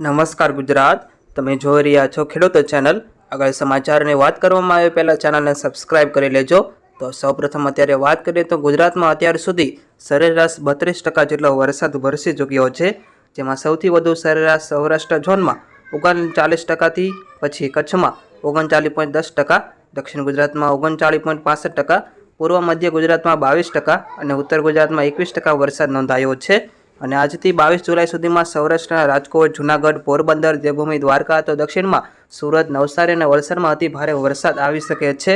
નમસ્કાર ગુજરાત. તમે જોઈ રહ્યા છો ખેડૂતો ચેનલ. આગળ સમાચારની વાત કરવામાં આવે પહેલાં ચેનલને સબસ્ક્રાઇબ કરી લેજો. તો સૌપ્રથમ અત્યારે વાત કરીએ તો ગુજરાતમાં અત્યાર સુધી સરેરાશ બત્રીસ ટકા જેટલો વરસાદ વરસી ચૂક્યો છે, જેમાં સૌથી વધુ સરેરાશ સૌરાષ્ટ્ર ઝોનમાં ઓગણચાલીસ ટકાથી પછી કચ્છમાં ઓગણચાલીસ પોઈન્ટ દસ ટકા, દક્ષિણ ગુજરાતમાં ઓગણચાલીસ પોઈન્ટ પાસઠ ટકા, પૂર્વ મધ્ય ગુજરાતમાં બાવીસ ટકા અને ઉત્તર ગુજરાતમાં એકવીસ ટકા વરસાદ નોંધાયો છે. અને આજથી બાવીસ જુલાઈ સુધીમાં સૌરાષ્ટ્રના રાજકોટ, જૂનાગઢ, પોરબંદર, દેવભૂમિ, દ્વારકા તો દક્ષિણમાં સુરત, નવસારી અને વલસાડમાં અતિ ભારે વરસાદ આવી શકે છે.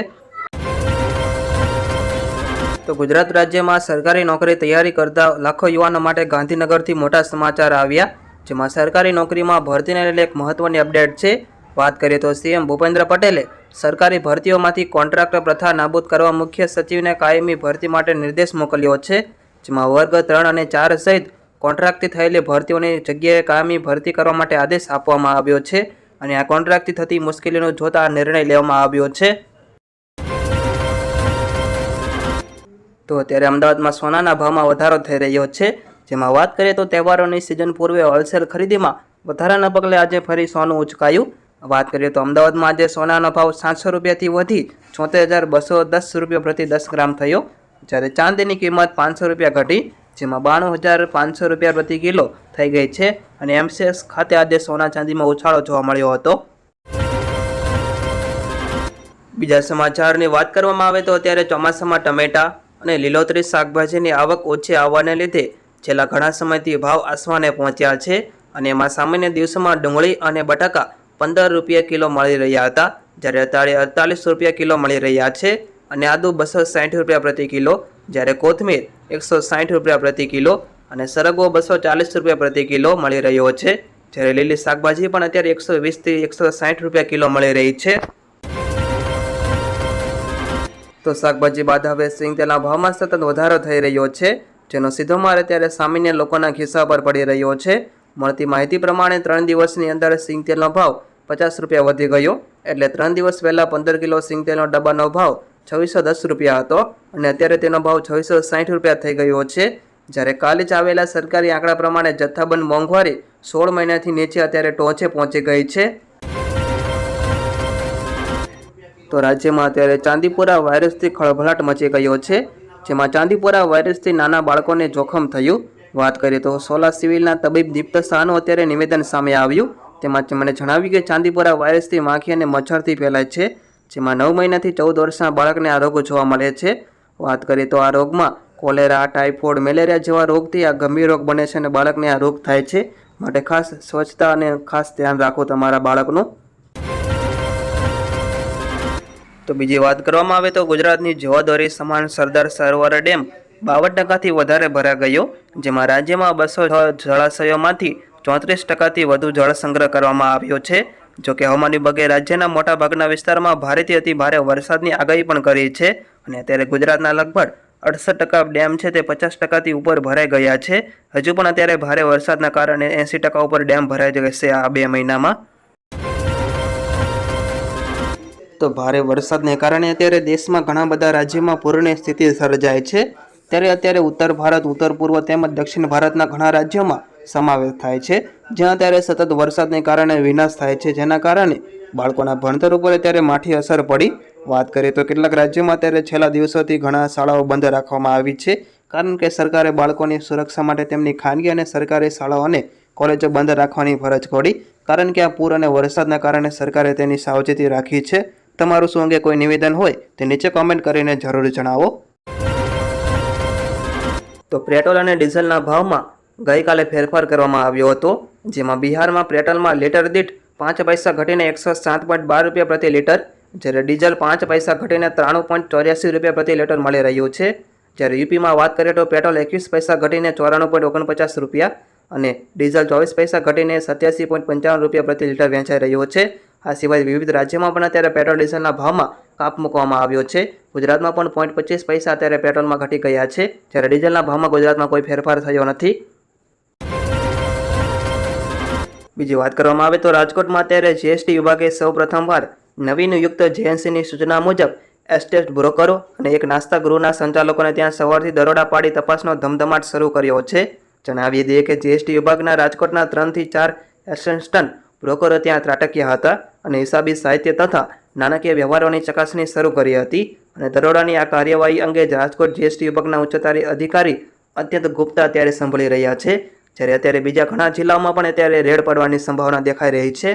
તો ગુજરાત રાજ્યમાં સરકારી નોકરી તૈયારી કરતા લાખો યુવાનો માટે ગાંધીનગરથી મોટા સમાચાર આવ્યા. જેમાં સરકારી નોકરીમાં ભરતીને લઈને એક મહત્વની અપડેટ છે. વાત કરીએ તો સીએમ ભૂપેન્દ્ર પટેલે સરકારી ભરતીઓમાંથી કોન્ટ્રાક્ટ પ્રથા નાબૂદ કરવા મુખ્ય સચિવને કાયમી ભરતી માટે નિર્દેશ મોકલ્યો છે. જેમાં વર્ગ ત્રણ અને ચાર સહિત કોન્ટ્રાક્ટથી થયેલી ભરતીઓની જગ્યાએ કાયમી ભરતી કરવા માટે આદેશ આપવામાં આવ્યો છે અને આ કોન્ટ્રાક્ટથી થતી મુશ્કેલીનો જોતા નિર્ણય લેવામાં આવ્યો છે. તો અત્યારે અમદાવાદમાં સોનાના ભાવમાં વધારો થઈ રહ્યો છે. જેમાં વાત કરીએ તો તહેવારોની સિઝન પૂર્વે હોલસેલ ખરીદીમાં વધારાના પગલે આજે ફરી સોનું ઉચકાયું. વાત કરીએ તો અમદાવાદમાં આજે સોનાનો ભાવ સાતસો રૂપિયાથી વધી છોતેર હજાર બસો દસ રૂપિયા પ્રતિ દસ ગ્રામ થયો. જ્યારે ચાંદીની કિંમત પાંચસો રૂપિયા ઘટી જેમાં બાણું હજાર પાંચસો રૂપિયા પ્રતિ કિલો થઈ ગઈ છે અને એમસેસ ખાતે આજે સોના ચાંદીમાં ઉછાળો જોવા મળ્યો હતો. બીજા સમાચારની વાત કરવામાં આવે તો અત્યારે ચોમાસામાં ટમેટા અને લીલોતરી શાકભાજીની આવક ઓછી આવવાને લીધે છેલ્લા ઘણા સમયથી ભાવ આસમાને પહોંચ્યા છે અને એમાં સામાન્ય દિવસોમાં ડુંગળી અને બટાકા પંદર રૂપિયા કિલો મળી રહ્યા હતા, જ્યારે અત્યારે અડતાલીસ રૂપિયા કિલો મળી રહ્યા છે અને આદુ બસો સાઠ રૂપિયા પ્રતિ કિલો જ્યારે કોથમીર એકસો સાઠ રૂપિયા પ્રતિ કિલો અને સરગવો બસો ચાલીસ રૂપિયા પ્રતિ કિલો મળી રહ્યો છે. જ્યારે લીલી શાકભાજી પણ અત્યારે એકસો વીસથી એકસો સાઠ રૂપિયા કિલો મળી રહી છે. તો શાકભાજી બાદ હવે સિંગ તેલના ભાવમાં સતત વધારો થઈ રહ્યો છે, જેનો સીધો માર અત્યારે સામાન્ય લોકોના ખિસ્સા પર પડી રહ્યો છે. મળતી માહિતી પ્રમાણે ત્રણ દિવસની અંદર સિંગ તેલનો ભાવ પચાસ રૂપિયા વધી ગયો, એટલે ત્રણ દિવસ પહેલાં પંદર કિલો સિંગ તેલનો ડબ્બાનો ભાવ છવ્વીસો દસ રૂપિયા હતો. અને અત્યારે તેનો ભાવ છવ્વીસો સાઠ રૂપિયા થઈ ગયો છે. જ્યારે કાલે જ આવેલા સરકારી આંકડા પ્રમાણે જથ્થાબંધ મોંઘવારી સોળ મહિનાથી નીચે અત્યારે ટોચે પહોંચી ગઈ છે. તો રાજ્યમાં અત્યારે ચાંદીપુરા વાયરસથી ખળભળાટ મચી ગયો છે. જેમાં ચાંદીપુરા વાયરસથી નાના બાળકોને જોખમ થયું. વાત કરીએ તો સોલા સિવિલના તબીબ દીપ્ત શાહનું અત્યારે નિવેદન સામે આવ્યું. તેમાં તેમણે જણાવ્યું કે ચાંદીપુરા વાયરસથી માખી અને મચ્છરથી ફેલાય છે. જેમાં નવ મહિનાથી ચૌદ વર્ષના બાળકને આ રોગ જોવા મળે છે. વાત કરીએ તો આ રોગમાં કોલેરા, ટાઇફોઇડ, મેલેરિયા જેવા રોગથી આ ગંભીર રોગ બને છે અને બાળકને આ રોગ થાય છે. માટે ખાસ સ્વચ્છતા અને ખાસ ધ્યાન રાખો તમારા બાળકનું. તો બીજી વાત કરવામાં આવે તો ગુજરાતની જવાદોરી સમાન સરદાર સરોવર ડેમ બાવન ટકાથી વધારે ભરાઈ ગયો, જેમાં રાજ્યમાં બસો જળાશયોમાંથી ચોત્રીસ ટકાથી વધુ જળ સંગ્રહ કરવામાં આવ્યો છે. જોકે હવામાન વિભાગે રાજ્યના મોટાભાગના વિસ્તારમાં ભારેથી અતિ ભારે વરસાદની આગાહી પણ કરી છે અને અત્યારે ગુજરાતના લગભગ અડસઠ ટકા ડેમ છે તે પચાસ ટકાથી ઉપર ભરાઈ ગયા છે. હજુ પણ અત્યારે ભારે વરસાદના કારણે એંસી ટકા ઉપર ડેમ ભરાઈ જશે આ બે મહિનામાં. તો ભારે વરસાદને કારણે અત્યારે દેશમાં ઘણા બધા રાજ્યોમાં પૂરની સ્થિતિ સર્જાય છે. ત્યારે અત્યારે ઉત્તર ભારત, ઉત્તર પૂર્વ તેમજ દક્ષિણ ભારતના ઘણા રાજ્યોમાં સમાવેશ થાય છે, જ્યાં ત્યારે સતત વરસાદને કારણે વિનાશ થાય છે. જેના કારણે બાળકોના ભણતર ઉપર અત્યારે માઠી અસર પડી. વાત કરીએ તો કેટલાક રાજ્યોમાં અત્યારે છેલ્લા દિવસોથી ઘણા શાળાઓ બંધ રાખવામાં આવી છે. કારણ કે સરકારે બાળકોની સુરક્ષા માટે તેમની ખાનગી અને સરકારી શાળાઓને કોલેજો બંધ રાખવાની ફરજ પડી. કારણ કે આ પૂર અને વરસાદના કારણે સરકારે તેની સાવચેતી રાખી છે. તમારું શું અંગે કોઈ નિવેદન હોય તે નીચે કોમેન્ટ કરીને જરૂર જણાવો. તો પેટ્રોલ અને ડીઝલના ભાવમાં ગઈકાલે ફેરફાર કરવામાં આવ્યો હતો, જેમાં બિહારમાં પેટ્રોલમાં લીટર દીઠ પાંચ પૈસા ઘટીને એકસો સાત પોઈન્ટ બાર રૂપિયા પ્રતિ લીટર, જ્યારે ડીઝલ પાંચ પૈસા ઘટીને ત્રાણું પોઈન્ટ ચોર્યાસી રૂપિયા પ્રતિ લીટર મળી રહ્યું છે. જ્યારે યુપીમાં વાત કરીએ તો પેટ્રોલ એકવીસ પૈસા ઘટીને ચોરાણું પોઈન્ટ ઓગણપચાસ રૂપિયા અને ડીઝલ ચોવીસ પૈસા ઘટીને સત્યાસી પોઈન્ટ પંચાવન રૂપિયા પ્રતિ લીટર વેચાઈ રહ્યો છે. આ સિવાય વિવિધ રાજ્યોમાં પણ અત્યારે પેટ્રોલ ડીઝલના ભાવમાં કાપ મૂકવામાં આવ્યો છે. ગુજરાતમાં પણ પોઈન્ટ પચીસ પૈસા અત્યારે પેટ્રોલમાં ઘટી ગયા છે. જ્યારે ડીઝલના ભાવમાં ગુજરાતમાં કોઈ ફેરફાર થયો નથી. બીજી વાત કરવામાં આવે તો રાજકોટમાં અત્યારે જીએસટી વિભાગે સૌ સૌપ્રથમવાર નવી નિયુક્ત જેએનસીની સૂચના મુજબ એસ્ટેસ્ટ બ્રોકરો અને એક નાસ્તા ગૃહના સંચાલકોને ત્યાં સવારથી દરોડા પાડી તપાસનો ધમધમાટ શરૂ કર્યો છે. જણાવી દઈએ કે જીએસટી વિભાગના રાજકોટના ત્રણથી ચાર એસેન્સ્ટન બ્રોકરો ત્યાં ત્રાટક્યા હતા અને હિસાબી સાહિત્ય તથા નાણાકીય વ્યવહારોની ચકાસણી શરૂ કરી હતી અને દરોડાની આ કાર્યવાહી અંગે રાજકોટ જીએસટી વિભાગના ઉચ્ચતારી અધિકારી અત્યંત ગુપ્તા અત્યારે સંભળી રહ્યા છે. જ્યારે અત્યારે બીજા ઘણા જિલ્લાઓમાં પણ અત્યારે રેડ પડવાની સંભાવના દેખાઈ રહી છે.